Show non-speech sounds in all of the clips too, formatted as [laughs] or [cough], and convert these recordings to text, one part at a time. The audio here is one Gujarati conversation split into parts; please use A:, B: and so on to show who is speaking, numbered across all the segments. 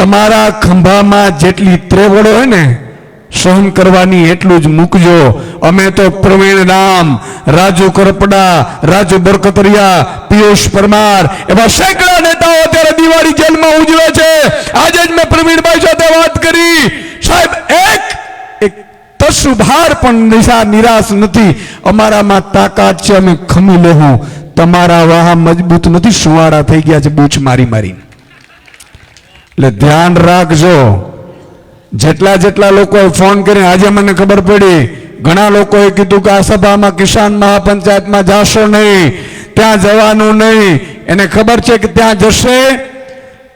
A: તમારા ખંભામાં જેટલી ત્રેવડો હોય ને, સહન કરવાની એટલું જ મૂકજો. અમે તો પ્રવીણ રામ, રાજુ કરપડા, રાજુ બરકતરિયા, પિયુષ પરમાર એવા સેંકડા નેતાઓ અત્યારે દિવાળી જેલમાં ઉજવે છે. આજે જ મેં પ્રવીણભાઈ સાથે વાત કરી. સાહેબ, એક એક તસુભાર પણ નિશા નિરાશ નથી. અમારામાં તાકાત છે, અમે ખમી લેવું તમારા વાહ મજબૂત નથી, સુવાડા થઈ ગયા છે, બૂચ મારી મારીને. એટલે ધ્યાન રાખજો. જેટલા જેટલા લોકોએ ફોન કરીને, આજે મને ખબર પડી, ઘણા લોકોએ કીધું કે આ સભામાં કિસાન મહાપંચાયતમાં જાશો નહીં, ત્યાં જવાનું નહીં. એને ખબર છે કે ત્યાં જશે?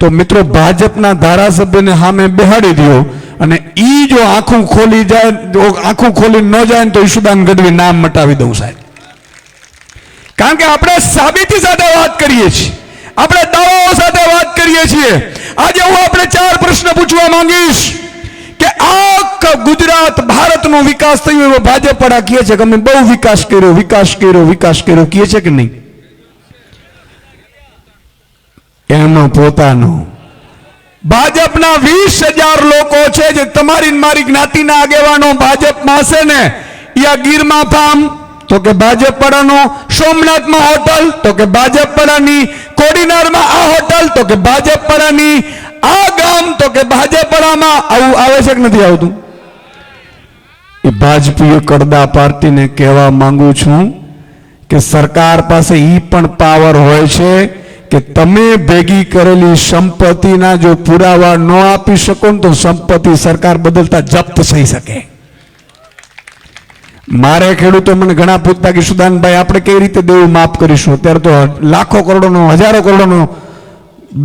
A: તો મિત્રો, ભાજપના ધારાસભ્યને સામે બેહાડી દો અને ઈ જો આખું ખોલી જાય આખું ખોલી ન જાય તો ઈશુદાન ગઢવી નામ મટાવી દઉં સાહેબ. કારણ કે આપણે સાબિતી સાથે વાત કરીએ છીએ. આપણે દાવાઓ સાથે વાત કરીએ છીએ. આજે હું આપણે ચાર પ્રશ્ન પૂછવા માંગીશ કે આ ગુજરાત ભારતનો વિકાસ થયો એવો ભાજપ વાળા કહે છે કે અમે બહુ વિકાસ કર્યો વિકાસ કર્યો વિકાસ કર્યો. કહે છે કે નહીં? એમનો પોતાનો. ભાજપના વીસ હજાર લોકો છે જે તમારી મારી જ્ઞાતિના આગેવાનો ભાજપમાં છે ને, યા ગીરમાં ફાર્મ તો કે ભાજપ સોમનાથમાં હોટલ, તો કે ભાજપ કોડીનારમાં આ હોટલ, તો કે ભાજપ આ ગામ, તો કે ભાજપ આવું આવે છે કે નથી આવતું? એ ભાજપીય કરદા પાર્ટીને કહેવા માંગુ છું કે સરકાર પાસે એ પણ પાવર હોય છે કે તમે ભેગી કરેલી સંપત્તિના જો પુરાવા ન આપી શકો તો સંપત્તિ સરકાર બદલતા જપ્ત થઈ શકે. મારે ખેડૂતો મને ઘણા પૂછતા કે, સુદાનભાઈ, આપણે કઈ રીતે દેવું માફ કરીશું? અત્યારે તો લાખો કરોડોનો, હજારો કરોડોનો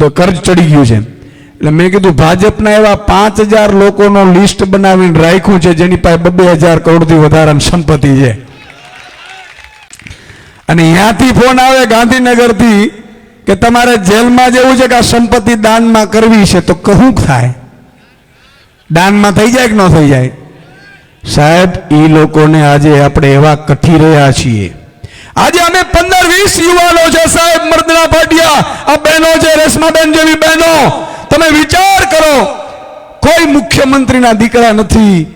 A: કર્જ ચડી ગયું છે. એટલે મેં કીધું, ભાજપના એવા પાંચ હજાર લોકોનો લિસ્ટ બનાવીને રાખ્યું છે, જેની પાસે બબે હજાર કરોડથી વધારાની સંપત્તિ છે. અને ત્યાંથી ફોન આવે ગાંધીનગરથી કે, તમારે જેલમાં જવું છે કે આ સંપત્તિ દાનમાં કરવી છે? તો કહું થાય. દાનમાં થઈ જાય કે ન થઈ જાય? સાહેબ એ લોકોને આજે આપણે એવા કઠી રહ્યા છીએ. આજે અમે પંદર વીસ યુવાનો છે સાહેબ, મર્દના પાટિયા આ બહેનો છે, રેશમાબેન જેવી બહેનો. તમે વિચાર કરો, કોઈ મુખ્યમંત્રીના દીકરા નથી,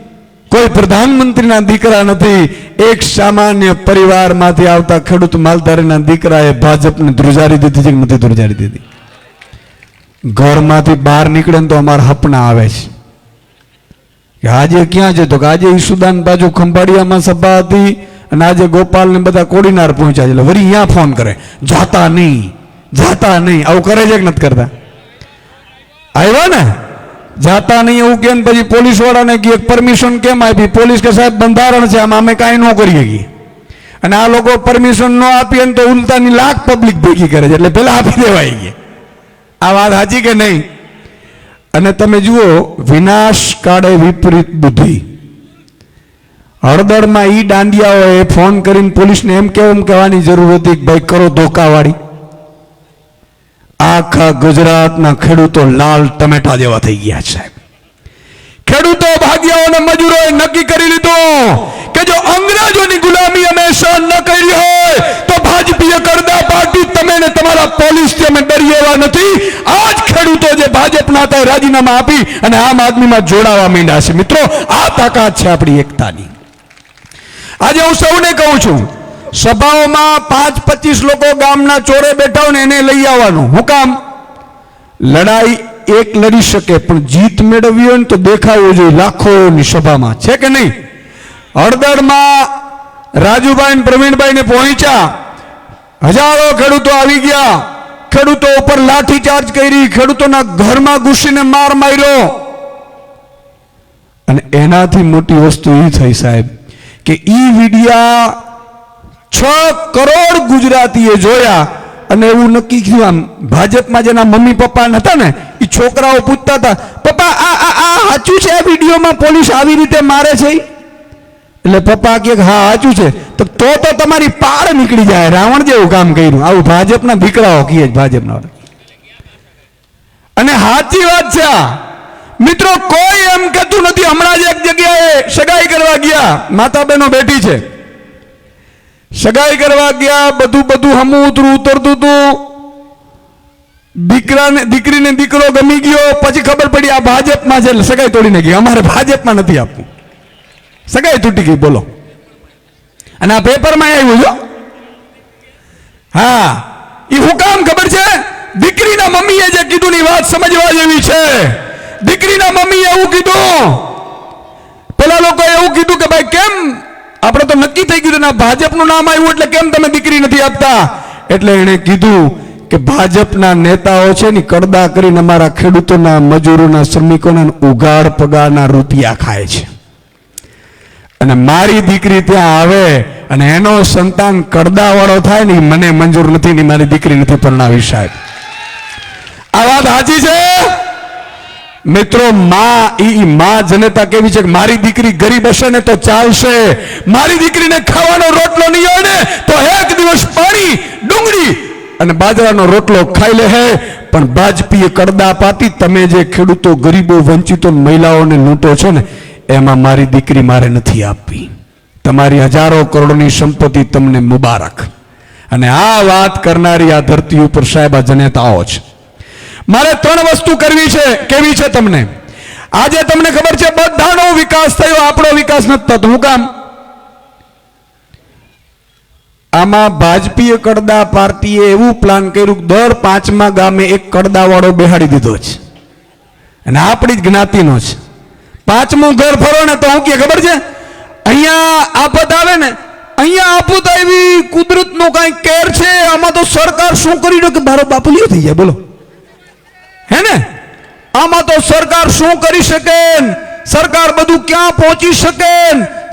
A: કોઈ પ્રધાનમંત્રીના દીકરા નથી. એક સામાન્ય પરિવારમાંથી આવતા ખેડૂત માલધારીના દીકરાએ ભાજપને ધ્રુજારી દીધી છે કે નથી ધ્રુજારી દીધી? ઘરમાંથી બહાર નીકળે તો અમારા હપના આવે છે. કે આજે ક્યાં છે? તો કે આજે ઈસુદાન બાજુ ખંભાળિયામાં સભા હતી અને આજે ગોપાલ ને બધા કોડીનાર પહોંચ્યા છે. એટલે વળી અહીંયા ફોન કરે. જાતા નહીં. જાતા નહીં. આવું કરે છે કે નથી કરતા? આવ્યા ને? જાતા નહીં એવું કે પછી પોલીસ વાળાને કે પરમિશન કેમ આપી? પોલીસ કે સાહેબ, બંધારણ છે. આમાં અમે કાંઈ ન કરી શકીએ અને આ લોકો પરમિશન ન આપીએ ને તો ઉલટાની લાખ પબ્લિક ભેગી કરે છે. એટલે પેલા આપી દેવાય ગઈ આ વાત સાચી કે નહીં? અને તમે જુઓ, વિનાશ કાળે વિપરીત બુદ્ધિ. હળદરમાં ઈ દાંડિયાઓએ ફોન કરીને પોલીસને એમ કેવું કહેવાની જરૂર હતી કે ભાઈ કરો ધોકાવાળી. આખા ગુજરાતના ખેડૂતો લાલ ટમેટા જેવા થઈ ગયા સાહેબ ખેડૂતો, ભાગ્યાઓ અને મજૂરોએ નક્કી કરી લીધું કે જો અંગ્રેજોની ગુલામી અમે સહન ન કરી હોય, તો ભાજપીય કરદા પાર્ટી તમે ને તમારા પોલીસથી અમે ડરી એવા નથી. આજ ખેડૂતો જે ભાજપના હતા રાજીનામા આપી અને આમ આદમીમાં જોડાવા માંડ્યા છે. મિત્રો, આ તાકાત છે આપણી એકતાની. આજે હું સૌને કહું છું, સભાઓમાં પાંચ પચીસ લોકો ગામના ચોરે બેઠા ને એને લઈ આવવાનું. હું કામ? લડાઈ એક લડી શકે, પણ જીત મેળવવી હોય ને તો દેખાવું જોઈએ. લાખોની સભામાં. છે કે નહીં? હળદરમાં રાજુભાઈ પ્રવીણભાઈ ને પહોંચ્યા. હજારો ખેડૂતો આવી ગયા. ખેડૂતો ઉપર લાઠીચાર્જ કરી, ખેડૂતોના ઘરમાં ઘૂસીને માર માર્યો. અને એનાથી મોટી વસ્તુ એ થઈ સાહેબ, કે ઈ વિડિયા છ કરોડ ગુજરાતીએ જોયા. અને એવું નક્કી થયું આમ. ભાજપમાં જેના મમ્મી પપ્પા હતા ને એ છોકરાઓ પૂછતા હતા, પપ્પા, આ આ આ સાચું છે આ વિડીયોમાં પોલીસ આવી રીતે મારે છે એટલે પપ્પા કે, હા, સાચું છે. તો તો તમારી પાર નીકળી જાય, રાવણ જેવું કામ કર્યું. આવું ભાજપના દીકરાઓ કહે ભાજપના અને સાચી વાત છે મિત્રો, કોઈ એમ કહેતું નથી, હમણાં જ એક જગ્યાએ સગાઈ કરવા ગયા. માતા બહેનો બેઠી છે. સગાઈ કરવા ગયા, બધું બધું હમું ઉતરું ઉતરતું હતું. દીકરાને દીકરીને દીકરો ગમી ગયો, પછી ખબર પડી આ ભાજપમાં છે સગાઈ તોડી નાખી. અમારે ભાજપમાં નથી આપવું. સગાઈ તૂટી ગઈ, બોલો. અને આ પેપરમાં આવ્યું જો હા. એ હું કામ ખબર છે? દીકરીના મમ્મીએ જે કીધું ની વાત સમજવા જેવી છે. દીકરીના મમ્મીએ એવું કીધું. પેલા લોકોએ એવું કીધું કે, ભાઈ, કેમ આપણે તો નક્કી થઈ ગયું ના ભાજપનું નામ આવ્યું એટલે કેમ તમે દીકરી નથી આપતા? એટલે એણે કીધું કે ભાજપના નેતાઓ છે ને કડદા કરીને અમારા ખેડૂતોના, મજૂરોના, શ્રમિકોના ઉગાડ પગારના રૂપિયા ખાય છે. અને મારી દીકરી ત્યાં આવે અને એનો સંતાન કડદાવાળો થાય ને મને મંજૂર નથી ને મારી દીકરી નથી પરણાવી સાહેબ. આ વાત સાચી છે? મિત્રો, માં ઈ માં જનતા કેવી છે કે મારી દીકરી ગરીબ હશે ને તો ચાલશે. મારી દીકરીને ખાવાનો રોટલો નહીં હોય ને, તો એક દિવસ પાણી, ડુંગળી અને બાજરાનો રોટલો ખાઈ લે હે. પણ ભાજપીએ કડદા પાતી, તમે જે ખેડૂતો ગરીબો વંચિતો મહિલાઓને લૂંટો છો ને, એમાં મારી દીકરી મારે નથી આપવી. તમારી હજારો કરોડની સંપત્તિ તમને મુબારક. અને આ વાત કરનારી આ ધરતી ઉપર સાહેબ આ જનેતાઓ છે મારે ત્રણ વસ્તુ કરવી છે, કેવી છે તમને? આજે તમને ખબર છે, બધાનો વિકાસ થયો, આપણો વિકાસ નથી થતો. હું કામ? આમાં ભાજપીય કડદા પાર્ટીએ એવું પ્લાન કર્યું કે દર પાંચમા ગામે એક કડદાવાળો બેહાડી દીધો છે. અને આપણી જ જ્ઞાતિનો છે. પાંચમું ઘર ફરો ને તો હું કે, ખબર છે? અહીંયા આફત આવે ને, અહીંયા આફત આવી, કુદરતનો કાંઈ કેર છે, આમાં તો સરકાર શું કરી દો કે મારો બાપુ લ્યો થઈ જાય, બોલો. હે ને? આમાં તો સરકાર શું કરી શકે સરકાર બધું ક્યાં પહોંચી શકે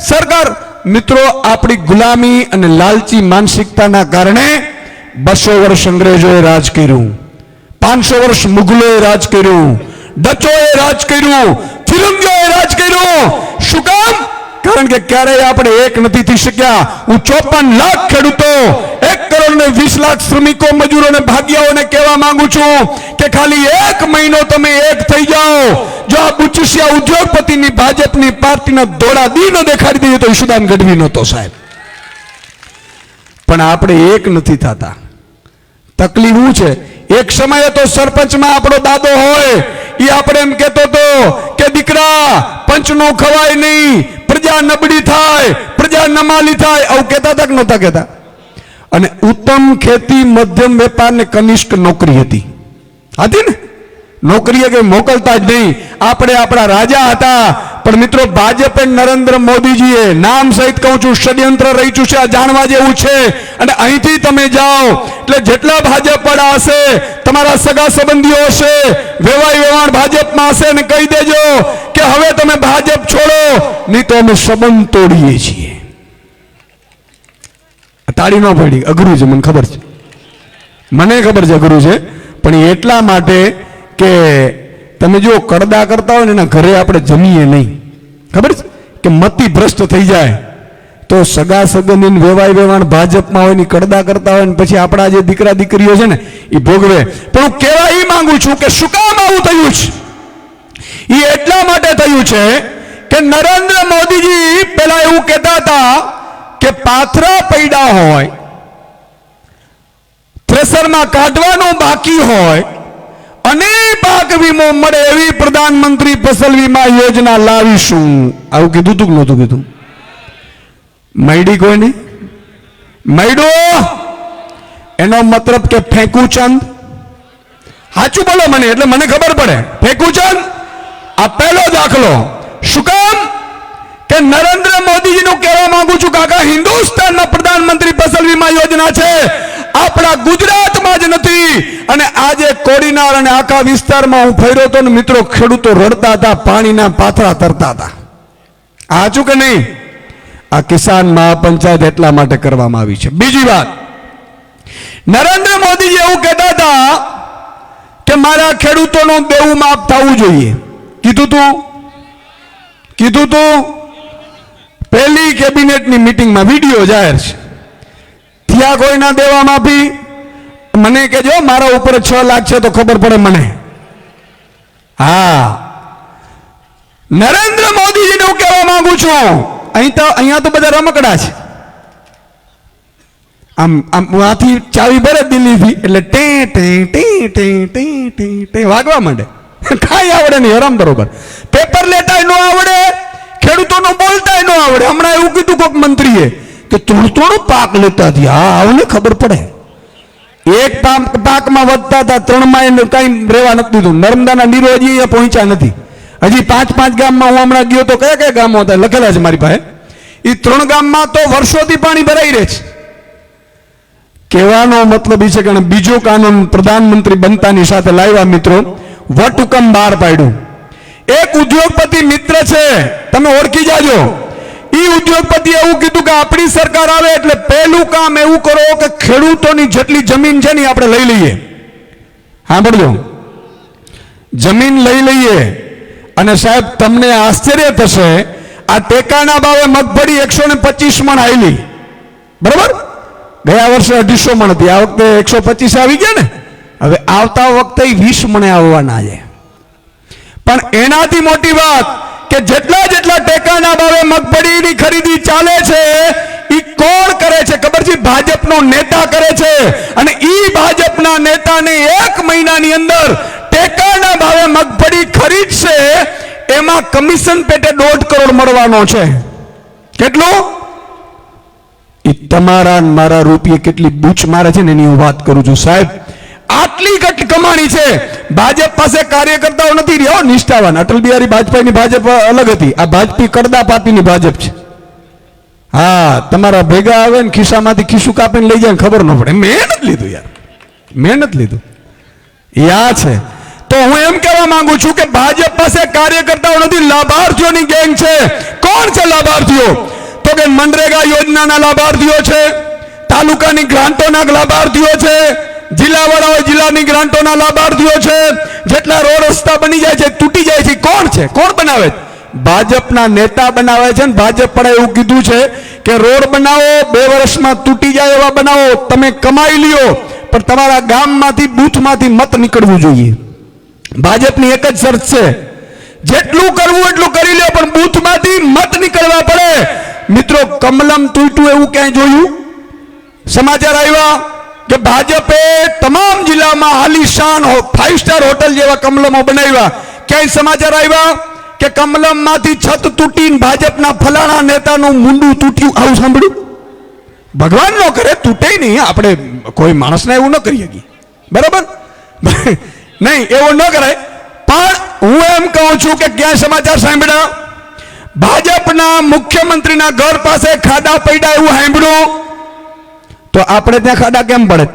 A: સરકાર, મિત્રો, આપણી ગુલામી અને લાલચી માનસિકતાના કારણે બસો વર્ષ અંગ્રેજોએ રાજ કર્યું. પાંચસો વર્ષ મુગલોએ રાજ કર્યું. ડચોએ રાજ કર્યું. ફિરંગીઓએ રાજ કર્યું. શું કામ? કારણ કે ક્યારેય આપણે એક નથી થઈ શક્યા. હું ચોપન લાખ ખેડૂતો, એક કરોડ ને વીસ લાખ શ્રમિકો, મજૂરો ને ભાગ્યાઓને કહેવા માંગુ છું કે ખાલી એક મહિનો તમે એક થઈ જાઓ. જો આ બુચિસિયા ઉદ્યોગપતિની ભાજપની પાર્ટીના દોડા દી ન દેખાડી દઈએ તો ઈશુદાન ગઢવી નહોતો સાહેબ. પણ આપણે એક નથી થતા. તકલીફ શું છે? એક સમયે તો સરપંચમાં આપણો દાદો હોય. એ આપણે એમ કહેતો તો કે દીકરા પંચનો ખવાય નહીં. પ્રજા નબળી થાય. પ્રજા નમાલી થાય. આવું કહેતા હતા કે નહોતા કહેતા? અને ઉત્તમ ખેતી, મધ્યમ વેપાર ને કનિષ્ક નોકરી હતી. હતી ને? નોકરીએ કે મોકલતા જ નહીં. આપણે આપણા રાજા હતા. પણ મિત્રો, ભાજપ નરેન્દ્ર મોદીજીએ નામ સહિત કહું છું, ષડયંત્ર રચ્યું છે, આ જાણવા જેવું છે. અને અહીંથી તમે જાઓ, એટલે જેટલા ભાજપ વાળા હશે, તમારા સગા સંબંધીઓ હશે વેવાય વેવાણ ભાજપમાં હશે ને કહી દેજો કે હવે તમે ભાજપ છોડો, નહીં તો અમે સંબંધ તોડીએ છીએ. તાળી ન પડી અઘરું છે, મને ખબર છે. મને ખબર છે અઘરું છે, પણ એટલા માટે કે તમે જો કડદા કરતા હોય ને એના ઘરે આપણે જમીએ નહીં. ખબર છે? કે મતિ ભ્રષ્ટ થઈ જાય. તો સગા સગનીન વેવાય વેવાણ ભાજપમાં હોય ને કડદા કરતા હોય ને પછી આપણા જે દીકરા દીકરીઓ છે ને એ ભોગવે. પણ હું કહેવા એ માંગુ છું કે શું કામ આવું થયું છે? એ એટલા માટે થયું છે કે નરેન્દ્ર મોદીજી પેલા એવું કહેતા હતા કે પાથરા પૈડા હોય, થ્રેસરમાં કાઢવાનું બાકી હોય અને પાક વીમો મળે એવી પ્રધાનમંત્રી ફસલ વીમા યોજના લાવીશું. આવું કીધું તું નહોતું કીધું? મૈડી કોઈને મૈડો એનો મતલબ કે ફેંકું ચંદ સાચું બોલો મને, એટલે મને ખબર પડે. ફેંકું ચંદ આ પહેલો દાખલો. શું કામ? કે નરેન્દ્ર મોદીજીનું કહેવા માંગુ છું, કાકા હિન્દુસ્તાનમાં પ્રધાનમંત્રી ફસલ વીમા યોજના છે. આપણા ગુજરાતમાં જ નથી. અને આજે કોડીનાર અને આખા વિસ્તારમાં હું ફર્યો હતો મિત્રો, ખેડૂતો રડતા હતા, પાણીના પાથરા તરતા હતા. સાચું કે નહીં? આ કિસાન મહાપંચાયત એટલા માટે કરવામાં આવી છે. બીજી વાત, નરેન્દ્ર મોદીજી એવું કહેતા હતા કે મારા ખેડૂતોનું દેવું માફ થવું જોઈએ. કીધું તું? કીધું તું? પહેલી કેબિનેટની મીટિંગમાં વીડિયો જાહેર છે. થયા કોઈના દેવા માફી? મને કહેજો, મારા ઉપર છ લાખ છે તો ખબર પડે મને. હા. નરેન્દ્ર મોદીજીને હું કહેવા માંગુ છું. અહીં તો, અહીંયા તો બધા રમકડા છે. આમ આમ આથી ચાવી ભરે દિલ્હીથી, એટલે ટે ટે ટે ટે ટે ટે ટે, વાગવા માંડે. કાંઈ આવડે નહીં, હરામ બરોબર. પેપર લેતાય ન આવડે, ખેડૂતોનો બોલતાય ન આવડે. હમણાં એવું કીધું કોઈક મંત્રીએ. કે થોડું થોડું પાક લેતા હતી? હા, આવને ખબર પડે. એક પાક પાકમાં વધતા હતા, ત્રણમાં એને કાંઈ રહેવા નથી દીધું. નર્મદાના નીરો હજી અહીંયા પહોંચ્યા નથી. હજી પાંચ પાંચ ગામમાં હું હમણાં ગયો તો કયા કયા ગામો હતા? લખેલા છે મારી પાસે. એ ત્રણ ગામમાં તો વર્ષોથી પાણી ભરાઈ રહે છે. કહેવાનો મતલબ એ છે કે બીજો કાનૂન પ્રધાનમંત્રી બનતાની સાથે લાવ્યા મિત્રો. વટહુકમ બહાર પાડ્યું. એક ઉદ્યોગપતિ મિત્ર છે. તમે ઓળખી જાજો. ઈ ઉદ્યોગપતિ એવું કીધું કે આપણી સરકાર આવે એટલે પહેલું કામ એવું કરો કે ખેડૂતોની જેટલી જમીન છે ને આપણે લઈ લઈએ. સાંભળજો. જમીન લઈ લઈએ અને સાહેબ તમને આશ્ચર્ય થશે, આ ટેકાના ભાવે મગફળી એકસો ને પચીસ મણ આવેલી બરાબર? ગયા વર્ષે અઢીસો મણ હતી. આ વખતે એકસો પચીસ આવી ગયા ને? હવે આવતા વખતે વીસ મણે આવવાના છે. પણ એનાથી મોટી વાત કે જેટલા જેટલા ટેકાના ભાવે મગફળીની ખરીદી ચાલે છે, ઈ કોણ કરે છે? ખબર છે? ભાજપનો નેતા કરે છે. અને ઈ ભાજપના નેતાને એક મહિનાની અંદર ટેકાના ભાવે મગફળી ખરીદશે, એમાં કમિશન પેટે દોઢ કરોડ મળવાનો છે. કેટલું? તમારા મારા રૂપિયે કેટલી બૂચ મારે છે ને એની હું વાત કરું છું. સાહેબ આટલી કટ કમાણી છે? ભાજપ પાસે કાર્યકર્તાઓ નથી રહ્યો. નિષ્ઠાવાન. અટલ બિહારી વાજપેયીની ભાજપ અલગ હતી. આ ભાજપી કડદા પાર્ટીની ભાજપ છે. હા, તમારા ભેગા આવે ને ખિસ્સામાંથી ખિસ્સું કાપીને લઈ જાય ખબર ન પડે. મેં નથી લીધું યાર. મેં નથી લીધું. યા છે. તો હું એમ કહેવા માંગુ છું કે ભાજપ પાસે કાર્યકર્તાઓ નથી. લાભાર્થીઓની ગેંગ છે. કોણ છે લાભાર્થીઓ? તો કે મનરેગા યોજનાના લાભાર્થીઓ છે. તાલુકાની ગ્રાન્ટોના લાભાર્થીઓ છે. જિલ્લાવાળાઓ જિલ્લાની ગ્રાન્ટોના લાભાર્થીઓ છે. જેટલા રોડ રસ્તા બની જાય છે, તૂટી જાય છે, કોણ છે? કોણ બનાવે? ભાજપના નેતા બનાવે છે ને ભાજપ પણ એવું કીધું છે કે રોડ બનાવો, બે વર્ષમાં તૂટી જાય એવા બનાવો, તમે કમાઈ લ્યો, પણ તમારા ગામમાંથી, બૂથમાંથી મત નીકળવું જોઈએ. ભાજપની એક જ શરત છે, જેટલું કરવું એટલું કરી લે પણ બૂથમાંથી મત નીકળવા પડે. મિત્રો, કમલમ તૂટ્યું એવું ક્યાંય જોયું? સમાચાર આવ્યા? કે ભાજપે તમામ જિલ્લામાં આલિશાન ફાઈવ સ્ટાર હોટલ જેવા કમલમો બનાવ્યા. ક્યાંય સમાચાર આવ્યા કે કમલમમાંથી છત તૂટીને ભાજપના ફલાણા નેતાનું મુંડું તૂટ્યું? આવું સાંભળ્યું? ભગવાન નો કરે તૂટે નહીં, આપણે કોઈ માણસને એવું ન કરી શકીએ બરાબર? [laughs] નહીં, એવું ન કરાય. પણ હું એમ કહું છું કે ક્યાં સમાચાર સાંભળ્યા? ભાજપના મુખ્યમંત્રીના ઘર પાસે ખાડા પડ્યા એવું સાંભળ્યું. તો આપણે ત્યાં ખાડા કેમ પડે?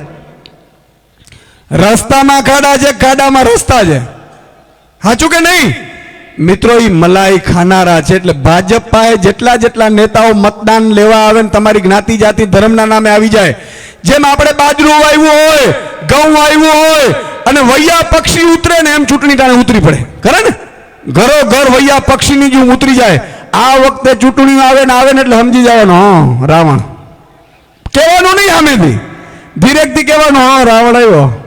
A: રસ્તામાં ખાડા છે, ખાડામાં રસ્તા છે. સાચું કે નહીં? મિત્રો એ મલાઈ ખાનારા છે, એટલે ભાજપ પાસે જેટલા જેટલા નેતાઓ મતદાન લેવા આવે ને તમારી જ્ઞાતિ જાતિ ધર્મના નામે આવી જાય. જેમ આપણે બાજરું વાવ્યું હોય, ઘઉં વાવ્યું હોય, અને વૈયા પક્ષી ઉતરે ને એમ ચૂંટણી ટાણે ઉતરી પડે. ખરે ને? ઘરો ઘર વૈયા પક્ષીની જેમ ઉતરી જાય. આ વખતે ચૂંટણી આવે ને આવે ને એટલે સમજી જવાનું. હા, રાવણ. કહેવાનું નહીં સામેથી. ધીરેકથી કહેવાનું, હા, રાવણ આવ્યો.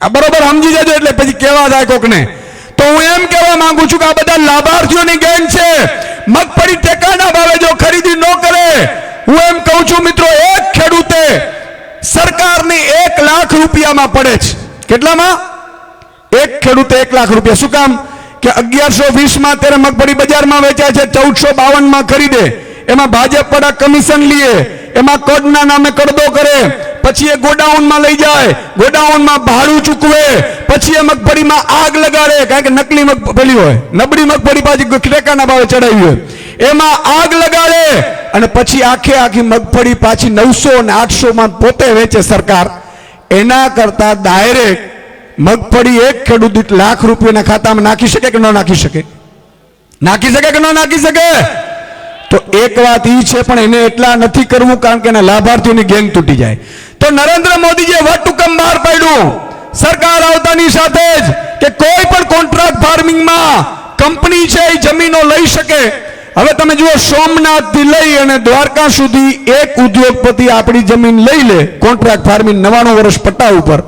A: આ બરોબર સમજી જજો એટલે પછી કહેવા જાય કોકને. તો હું એમ કહેવા માંગુ છું કે આ બધા લાભાર્થીઓની ગેમ છે. મગફળી ટેકાના ભાવે જો ખરીદી ન કરે, હું એમ કહું છું, મિત્રો, એક ખેડૂતે સરકારની એક લાખ રૂપિયામાં પડે છે. કેટલામાં? એક ખેડૂતે એક લાખ રૂપિયા. શું કામ? કે અગિયારસો વીસમાં અત્યારે મગફળી બજારમાં વેચાય છે, ચૌદસો બાવનમાં ખરીદે. એમાં ભાજપ વડા કમિશન લીએ. એમાં કડના નામે કડદો કરે, પછી એ ગોડાઉનમાં લઈ જાય, ગોડાઉનમાં ભાડું ચૂકવે, પછી એ મગફળીમાં આગ લગાડે, કારણ કે નકલી મગફળી હોય, નબળી મગફળી પાછી ટેકાના ભાવે ચડાવી હોય. એમાં આગ લગાડે, અને પછી આખે આખી મગફળી પાછી નવસો અને આઠસોમાં પોતે વેચે સરકાર. એના કરતા ડાયરેક્ટ મગફળી એક ખેડૂત દીઠ લાખ રૂપિયાના ખાતામાં નાખી શકે કે ન નાખી શકે? નાખી શકે કે ન નાખી શકે? તો એક વાત ઈ છે, પણ એને એટલા નથી કરવું કારણ કે એના લાભાર્થીઓની ગેંગ તૂટી જાય. તો નરેન્દ્ર મોદીજીએ વટહુકમ બહાર પાડ્યું. સરકાર આવતાની સાથે જ કે કોઈ પણ કોન્ટ્રાક્ટ ફાર્મિંગમાં કંપની છે એ જમીનો લઈ શકે. હવે તમે જુઓ, સોમનાથથી લઈ અને દ્વારકા સુધી એક ઉદ્યોગપતિ આપણી જમીન લઈ લે કોન્ટ્રાક્ટ ફાર્મિંગ નવાણું વર્ષ પટ્ટા ઉપર,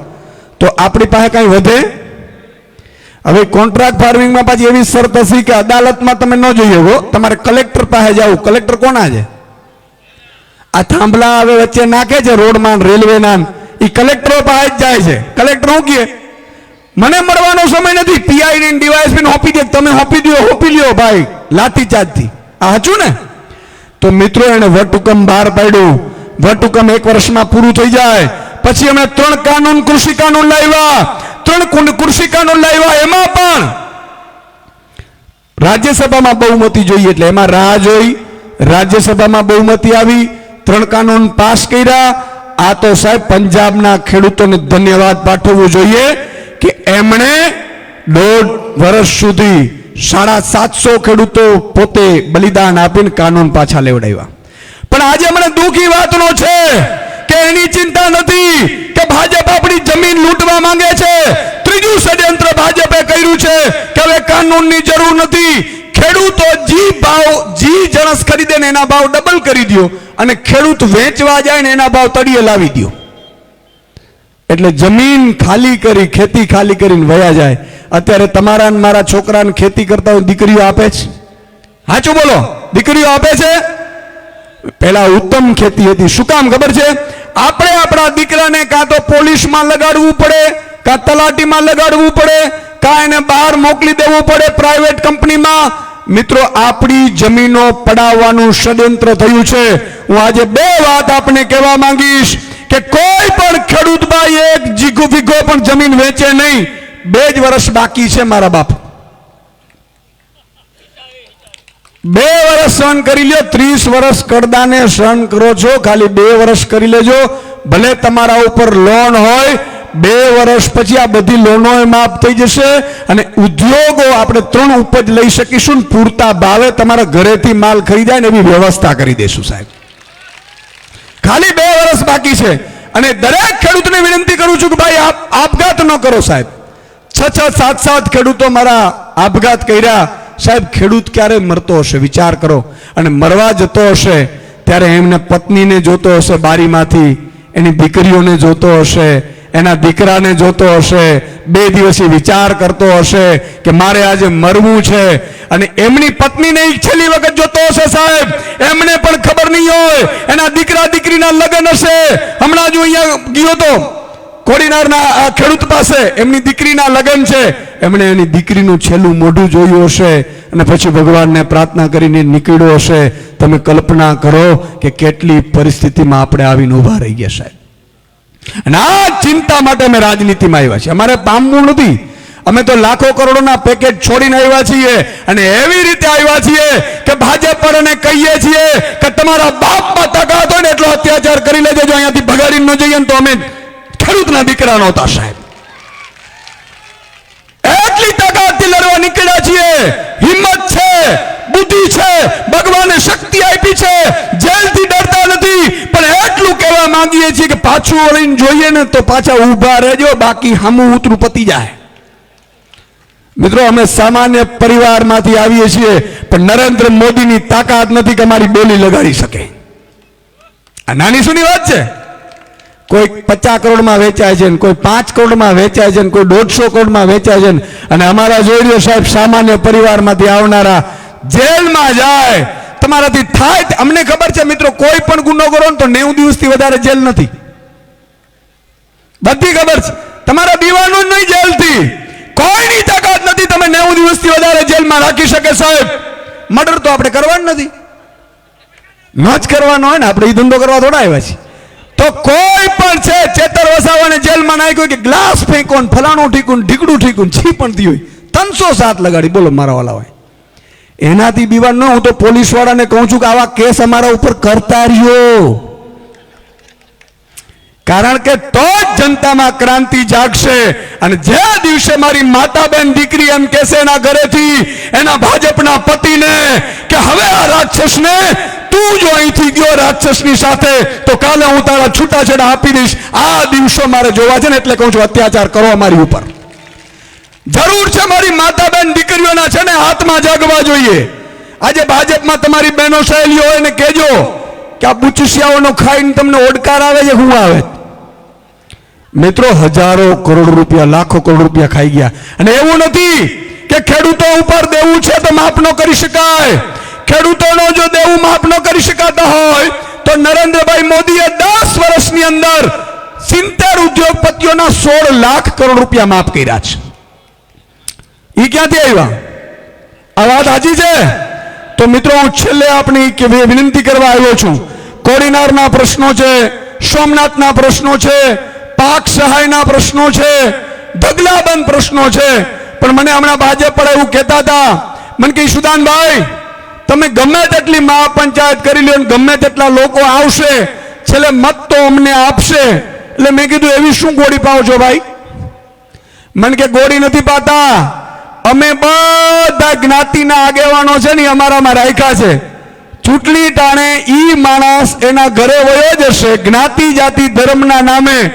A: તો આપણી પાસે કાંઈ વધે? હવે કોન્ટ્રાક્ટ ફાર્મિંગમાં પાછી એવી શરત હશે કે અદાલતમાં તમે ન જઈ શકો. તમારે કલેક્ટર પાસે જવું. કલેક્ટર કોના છે? આ થાંભલા હવે વચ્ચે નાખે છે રોડમાં રેલવેના એ કલેક્ટરો પાસે જ જાય છે. કલેક્ટર શું કહે? મને મળવાનો સમય નથી. પીઆઈડી ડીવાયએસપી હોપી દે. તમે હોપી દો, હોપી લ્યો ભાઈ. લાઠીચાર્જથી. આ હાચું ને? તો મિત્રો એને વટહુકમ બહાર પાડ્યું. વટહુકમ એક વર્ષમાં પૂરું થઈ જાય. પછી અમે ત્રણ કાનૂન, કૃષિ કાનૂન લાવ્યા. ત્રણ કુંડ કૃષિકાનો લાવ્યા, એમાં પણ રાજ્યસભામાં બહુમતી જોઈએ એટલે એમાં રાહ જોઈ, રાજ્યસભામાં બહુમતી આવી, ત્રણ કાનૂન પાસ કર્યા. આ તો સાહેબ પંજાબના ખેડૂતોને ધન્યવાદ પાઠવવું જોઈએ કે એમણે દોઢ વર્ષ સુધી સાડા સાતસો ખેડૂતો પોતે બલિદાન આપીને કાનૂન પાછા લેવડાવ્યા. પણ આજે મને દુઃખી વાતનો છે કે એની ચિંતા નથી કે ભાજપ આપણી જમીન લૂંટવા માંગે છે ત્રીજું ષડયંત્ર ભાજપે કર્યું છે કે હવે કાનૂનની જરૂર નથી. ખેડૂતો જી ભાવ, જી જણસ ખરીદે ને એના ભાવ ડબલ કરી દો અને ખેડૂત વેચવા જાય ને એના ભાવ તળિયે લાવી દો એટલે જમીન ખાલી કરી, ખેતી ખાલી કરીને વયા જાય. અત્યારે તમારા મારા છોકરાને ખેતી કરતા દીકરીઓ આપે છે? હાચું બોલો. દીકરીઓ આપે છે? પહેલા ઉત્તમ ખેતી હતી. શું કામ ખબર છે? આપણે આપણા દીકરાને કાં તો પોલીસમાં લગાડવું પડે, કાં તલાટીમાં લગાડવું પડે કાં એને બહાર મોકલી દેવું પડે પ્રાઇવેટ કંપનીમાં મિત્રો, આપણી જમીનો પડાવવાનું ષડયંત્ર થયું છે. હું આજે બે વાત આપને કહેવા માંગીશ કે કોઈ પણ ખેડૂત ભાઈ એક જીગો ફીગો પણ જમીન વેચે નહીં. બે જ વર્ષ બાકી છે મારા બાપ. બે વર્ષ સહન કરી લ્યો, ત્રીસ વર્ષ કરદાને સહન કરો છો, ખાલી બે વર્ષ કરી લેજો. ભલે તમારા ઉપર લોન હોય બે વર્ષ પછી આ બધી લોનો માફ થઈ જશે અને ઉદ્યોગો આપણે ત્રણ ઉપજ લઈ શકીશું પૂરતા ભાવે તમારા ઘરેથી માલ ખરીદાય ને એવી વ્યવસ્થા કરી દેશું સાહેબ. ખાલી બે વર્ષ બાકી છે અને દરેક ખેડૂતને વિનંતી કરું છું કે ભાઈ આપ આપઘાત ન કરો સાહેબ. છ છ, સાત સાત ખેડૂતો મારા આપઘાત કર્યા. સાહેબ, ખેડૂત ક્યારે મરતો હશે વિચાર કરો. અને મરવા જતો હશે ત્યારે એમને પત્નીને જોતો હશે બારીમાંથી, એની દીકરીઓને જોતો હશે એના દીકરાને જોતો હશે, બે દિવસથી વિચાર કરતો હશે કે મારે આજે મરવું છે અને એમની પત્નીને છેલ્લી વખત જોતો હશે સાહેબ. એમને પણ ખબર નહીં હોય. એના દીકરા દીકરીના લગ્ન હશે. હમણાં જ હું અહીંયા ગયો તો કોડીનારના આ ખેડૂત પાસે એમની દીકરીના લગ્ન છે. એમણે એની દીકરીનું છેલ્લું મોઢું જોયું હશે અને પછી ભગવાનને પ્રાર્થના કરીને નીકળ્યો હશે. તમે કલ્પના કરો કે કેટલી પરિસ્થિતિમાં આપણે આવીને ઊભા રહી ગયા સાહેબ. અને આ ચિંતા માટે અમે રાજનીતિમાં આવ્યા છીએ. અમારે પામવું નથી. અમે તો લાખો કરોડોના પેકેટ છોડીને આવ્યા છીએ અને એવી રીતે આવ્યા છીએ કે ભાજપ અને કહીએ છીએ કે તમારા બાપમાં તાકાત ને એટલો અત્યાચાર કરી લેજો જો અહીંયાથી ભગાડીને ન જઈએ તો અમે ખેડૂતના દીકરા નહોતા, સાહેબ. એટલી તાકાતથી લડવા નીકળ્યા છીએ. હિંમત છે. બુદ્ધિ છે, ભગવાને શક્તિ આપી છે. જેલથી ડરતા નથી, પણ એટલું કહેવા માંગીએ છીએ કે પાછું વળીને જોઈએ ને તો પાછા ઊભા રહેજો, બાકી હમું ઉતરું પતી જાય. મિત્રો, અમે સામાન્ય પરિવારમાંથી આવીએ છીએ, પણ નરેન્દ્ર મોદીની તાકાત નથી કે અમારી બોલી લગાડી શકે. આ નાની સુની વાત છે. કોઈ પચાસ કરોડમાં વેચાય છે કોઈ પાંચ કરોડમાં વેચાય છે કોઈ દોઢસો કરોડમાં વેચાય છે અને અમારા જોઈ રહ્યો સાહેબ, સામાન્ય પરિવારમાંથી આવનારા જેલમાં જાય. તમારાથી થાય અમને ખબર છે મિત્રો, કોઈ પણ ગુનો કરો ને તો નેવું દિવસથી વધારે જેલ નથી. બધી ખબર છે. તમારા દીવાનું જ નહીં જેલથી. કોઈની તાકાત નથી તમે નેવું દિવસથી વધારે જેલમાં રાખી શકે સાહેબ. મર્ડર તો આપણે કરવાનું નથી. ન જ કરવાનો હોય ને, આપણે એ ધંધો કરવા થોડા આવ્યા છીએ. તો કોઈ પણ છે, ચેતર વસાવાને જેલમાં નાખ્યો કે ગ્લાસ ફેંકો ફલાણું ઠીકું ઢીકડું ઠીકું ને છી પણ થયું હોય. ત્રણસો સાત લગાડી, બોલો મારા વાલા હોય. એનાથી બીવા ન હું તો પોલીસ વાળાને કહું છું કે આવા કેસ અમારા ઉપર કરતા રહ્યો. કારણ કે તો જ જનતામાં ક્રાંતિ જાગશે અને જે દિવસે મારી માતા બેન દીકરી એમ કહેશે એના ઘરેથી, એના ભાજપના પતિને કે હવે આ રાક્ષસને તું જો અહીંથી ગયો રાક્ષસની સાથે, તો કાલે હું તારા છૂટાછેડા આપી દઈશ. આ દિવસો મારે જોવા છે ને એટલે કહું છું, અત્યાચાર કરો અમારી ઉપર. જરૂર છે મારી માતા બેન દીકરીઓના છે ને હાથમાં જાગવા જોઈએ. આજે ભાજપમાં તમારી બહેનો સહેલીઓ હોય ને કહેજો કે આ બુચુસિયાઓનો ખાઈને તમને ઓડકાર આવે છે, હું આવે? મિત્રો, હજારો કરોડ રૂપિયા, લાખો કરોડ રૂપિયા ખાઈ ગયા. અને એવું નથી કે ખેડૂતો ઉપર દેવું છે તો માફ ન કરી શકાય. ખેડૂતોનો જો દેવું માફ ન કરી શકાતા હોય, તો નરેન્દ્રભાઈ મોદીએ દસ વર્ષની અંદર સિત્તેર ઉદ્યોગપતિઓના સોળ લાખ કરોડ રૂપિયા માફ કર્યા છે. એ ક્યાંથી આવ્યા? આ વાત સાચી છે? તો મિત્રો, હું છેલ્લે આપણી વિનંતી કરવા આવ્યો છું. કોડીનારના પ્રશ્નો છે, સોમનાથના પ્રશ્નો છે, પાક સહાયના પ્રશ્નો છે, ઢગલાબંધ પ્રશ્નો છે. પણ મને હમણાં ભાજપ પર એવું કહેતા હતા. મને કે સુદાનભાઈ, તમે ગમે તેટલી મહાપંચાયત કરી લો ગમે તેટલા લોકો આવશે, છેલ્લે મત તો અમને આપશે. એટલે મેં કીધું, એવી શું ગોળી પાવ છો ભાઈ? મને કે ગોળી નથી પાતા અમે બધા જ્ઞાતિના આગેવાનો છે ને, અમારામાં રાખ્યા છે. ચૂંટણી ટાણે ઈ માણસ એના ઘરે વયો જશે. જ્ઞાતિ જાતિ ધર્મના નામે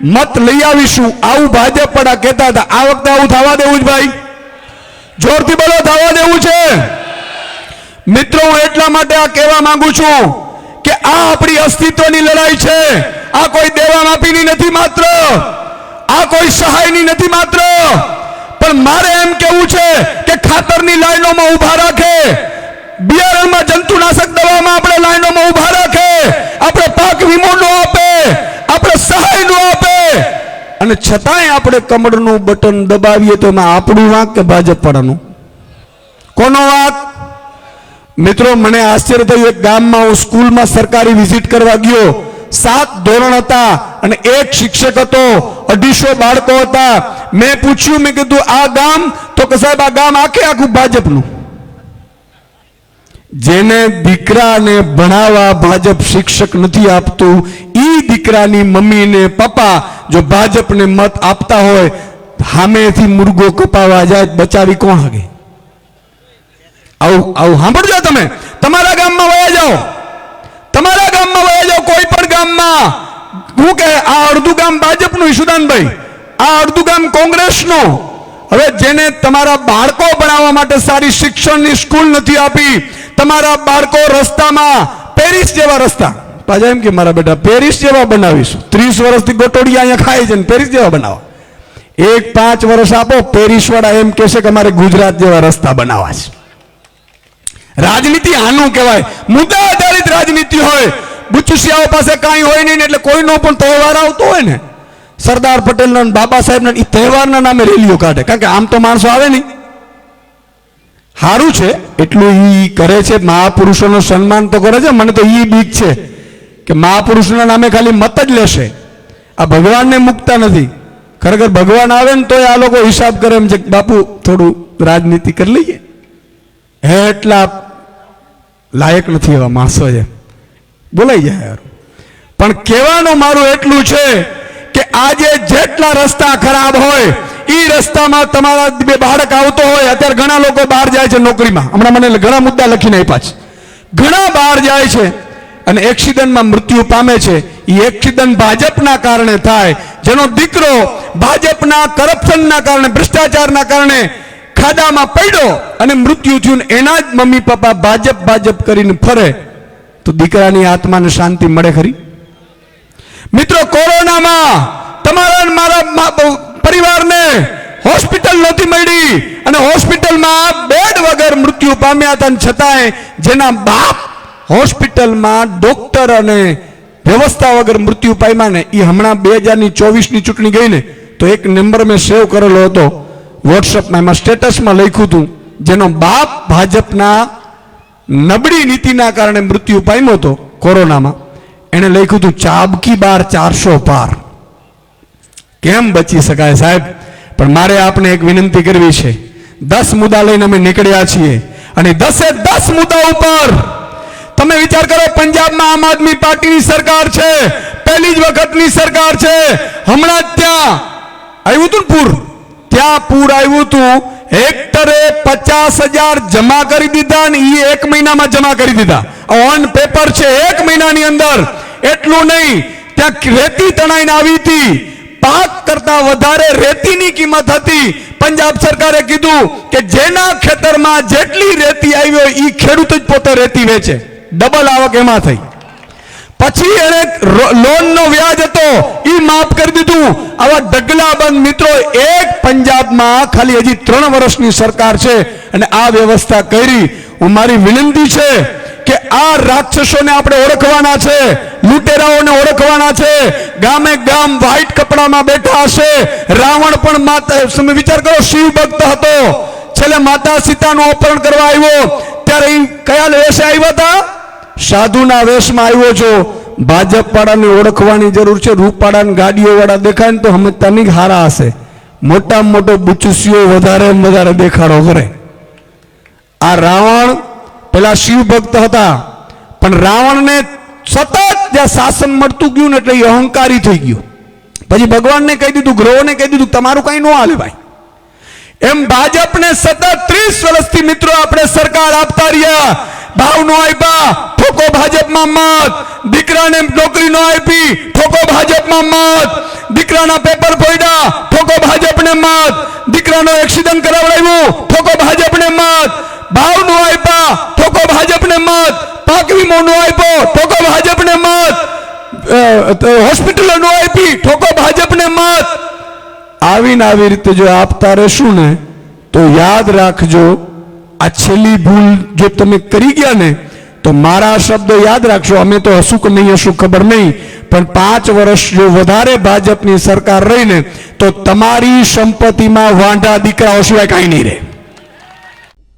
A: મત લઈ આવીશું. આવું ભાજપ પડા કહેતા હતા. આ વખતે આવું થવા દેવું જ ભાઈ. જોરથી બોલો, થવા દેવું છે. મિત્રો, હું એટલા માટે આ કહેવા માંગુ છું કે આ આપણી અસ્તિત્વની લડાઈ છે. આ કોઈ દેવા માપીની નથી માત્ર. આ કોઈ સહાયની નથી માત્ર. પણ મારે એમ કેવું છે કે ખાતરની લાઈનોમાં ઊભા રાખે. બિયારણમાં જંતુનાશક દવામાં આપણે લાઈનોમાં ઊભા રાખે. આપણે પાક વીમો નો આપે. આપણે સહાય નો આપે. અને છતાંય આપણે કમળનું બટન દબાવીએ તો એમાં આપણું વાંક કે ભાજપ પડાનું કોનો વાંક? મિત્રો, મને આશ્ચર્ય થયું, એક ગામમાં હું સ્કૂલમાં સરકારી વિઝિટ કરવા ગયો. સાત ધોરણ હતા અને એક શિક્ષક હતો. અઢીસો બાળકો હતા. મેં પૂછ્યું, મેં કીધું, આ ગામ? તો કે સાહેબ, આ ગામ આખે આખું ભાજપનું. જેને દીકરાને ભણાવવા ભાજપ શિક્ષક નથી આપતું, ઈ દીકરાની મમ્મી ને પપ્પા જો ભાજપને મત આપતા હોય સામેથી મુર્ગો કપાવા જાય, બચાવી કોણ હગે? આવું આવું સાંભળજો તમે. તમારા ગામમાં વયા જાઓ. તમારા ગામમાં વયા જાઓ, કોઈ પણ ગામમાં. હું કે આ અડધું ગામ ભાજપનું ઈશુદાનભાઈ આ અડધું ગામ કોંગ્રેસનું. હવે જેને તમારા બાળકો ભણાવવા માટે સારી શિક્ષણની સ્કૂલ નથી આપી, તમારા બાળકો રસ્તામાં પેરિસ જેવા રસ્તા. પાછા એમ કે મારા બેટા, પેરિસ જેવા બનાવીશું. ત્રીસ વર્ષથી ગટોડિયા અહીંયા ખાય છે ને પેરિસ જેવા બનાવો. એક પાંચ વર્ષ આપો પેરિસ વાળા એમ કહેશે કે અમારે ગુજરાત જેવા રસ્તા બનાવવા છે. રાજનીતિ આનું કહેવાય. મુદ્દા આધારિત રાજનીતિ હોય. બુચુસિયાઓ પાસે કાંઈ હોય નહીં એટલે કોઈનો પણ તહેવાર આવતો હોય ને. સરદાર પટેલના બાબા સાહેબના એ તહેવારના નામે રેલીઓ કાઢે. કારણ કે આમ તો માણસો આવે નહીં. સારું છે, એટલું એ કરે છે, મહાપુરુષોનું સન્માન તો કરે છે, મને તો એ બીક છે કે મહાપુરુષના નામે ખાલી મત જ લેશે. આ ભગવાનને મૂકતા નથી. ખરેખર ભગવાન આવે ને તોય આ લોકો હિસાબ કરે એમ છે બાપુ, થોડું રાજનીતિ કરી લઈએ. એટલા લાયક નથી એવા માણસો છે બોલાઈ જાય યાર પણ કહેવાનું મારું એટલું છે આજે જેટલા રસ્તા ખરાબ હોય, ઈ રસ્તામાં તમારા બે બાળક આવતો હોય, અત્યારે ઘણા લોકો બહાર જાય છે નોકરીમાં. હમણાં મને ઘણા મુદ્દા લખીને આપ્યા છે. ઘણા બહાર જાય છે અને એક્સિડન્ટમાં મૃત્યુ પામે છે. એ એક્સિડન્ટ ભાજપના કારણે થાય. જેનો દીકરો ભાજપના કરપ્શનના કારણે, ભ્રષ્ટાચારના કારણે ખાડામાં પડ્યો અને મૃત્યુ થયું એના જ મમ્મી પપ્પા ભાજપ ભાજપ કરીને ફરે. તો દીકરાની આત્માને શાંતિ મળે ખરી? મિત્રો, કોરોનામાં તમારા મારા પરિવારને હોસ્પિટલ નહોતી મળી અને હોસ્પિટલમાં બેડ વગર મૃત્યુ પામ્યા હતા છતાંય જેના બાપ હોસ્પિટલમાં ડોક્ટર અને વ્યવસ્થા વગર મૃત્યુ પામ્યા ને એ હમણાં બે હજારની ચોવીસની ચૂંટણી ગઈ ને, તો એક નંબર મેં સેવ કરેલો હતો. વોટ્સઅપમાં એમાં સ્ટેટસમાં લખ્યું હતું, જેનો બાપ ભાજપના નબળી નીતિના કારણે મૃત્યુ પામ્યો હતો કોરોનામાં. એણે લખ્યું હતું, ચાબકી બાર ચારસો પાર. કેમ બચી શકાય સાહેબ? પણ મારે આપને એક વિનંતી કરવી છે. દસ મુદ્દા લઈને અમે નીકળ્યા છીએ અને દસે દસ મુદ્દા ઉપર તમે વિચાર કરો, પંજાબમાં આમ આદમી પાર્ટીની સરકાર છે, પહેલી જ વખતની સરકાર છે. હમણાં જ ત્યાં આવ્યું હતું પૂર? ત્યાં પૂર આવ્યું હતું. હેક્ટરે પચાસ હજાર જમા કરી દીધા ને એ એક મહિનામાં જમા કરી દીધા. ઓન પેપર છે, એક મહિનાની અંદર. એટલું નહીં. ત્યાં રેતી તણાઈને આવી હતી. પાક કરતા વધારે રેતીની કિંમત હતી. પંજાબ સરકારે કીધું કે જેના ખેતરમાં જેટલી રેતી આવી હોય એ ખેડૂત જ પોતે રેતી વેચે. ડબલ આવક એમાં થઈ. પછી એને લોનનો વ્યાજ હતો. એ માફ કરી દીધું. આવા ઢગલાબંધ મિત્રો એક પંજાબમાં ખાલી હજી ત્રણ વર્ષની સરકાર છે અને આ વ્યવસ્થા કરી. હું મારી વિનંતી છે કે આ રાક્ષસોને આપણે ઓળખવાના છે, લૂંટેરાઓને ઓળખવાના છે, ગામે ગામ વ્હાઈટ કપડામાં બેઠા હશે, રાવણ પણ માતા વિચાર કરો, શિવ ભક્ત હતો. છેલ્લે માતા સીતાનું અપહરણ કરવા આવ્યો. ત્યારે કયા વેશે આવ્યા હતા? સાધુના વેશમાં આવ્યો છો ભાજપ વાળાને ઓળખવાની જરૂર છે, રૂપાળાની ગાડીઓ વાળા દેખાય ને તો નહીં કે હારા હશે. મોટામાં મોટો બુચુસીઓ વધારે ને વધારે દેખાડો કરે. આ રાવણ પેલા શિવ ભક્ત હતા. પણ રાવણને સતત જ્યાં શાસન મળતું ગયું ને એટલે એ અહંકારી થઈ ગયો. પછી ભગવાનને કહી દીધું, ગ્રહોને કહી દીધું, તમારું કઈ ન હાલે ભાઈ. એમ ભાજપને સતત ત્રીસ વર્ષથી મિત્રો આપણે સરકાર આપતા રહ્યા. ભાવ નો આપ્યા, ઠોકો ભાજપમાં મત. દીકરાને નોકરી નો આપી, ઠોકો ભાજપમાં મત. દીકરાના પેપર ફોડ્યા, ઠોકો ભાજપને મત. દીકરાનો એક્સિડન્ટ કરાવડાવ્યું, ઠોકો ભાજપને મત. ભાવ નો આપ્યા ઠોકો ભાજપને મત. પાક નો આપ્યો ઠોકો ભાજપને મત. હોસ્પિટલો નો આપી ઠોકો ભાજપને મત. આવીને આવી રીતે જો આપતા રહેશું ને, તો યાદ રાખજો, આ છેલ્લી ભૂલ જો તમે કરી ગયા ને, તો મારા શબ્દો યાદ રાખજો. અમે તો હશું કે નહીં હશું ખબર નહીં, પણ પાંચ વર્ષ જો વધારે ભાજપની સરકાર રહીને તો તમારી સંપત્તિમાં વાંઢા દીકરાઓ સિવાય કાંઈ નહીં રહે.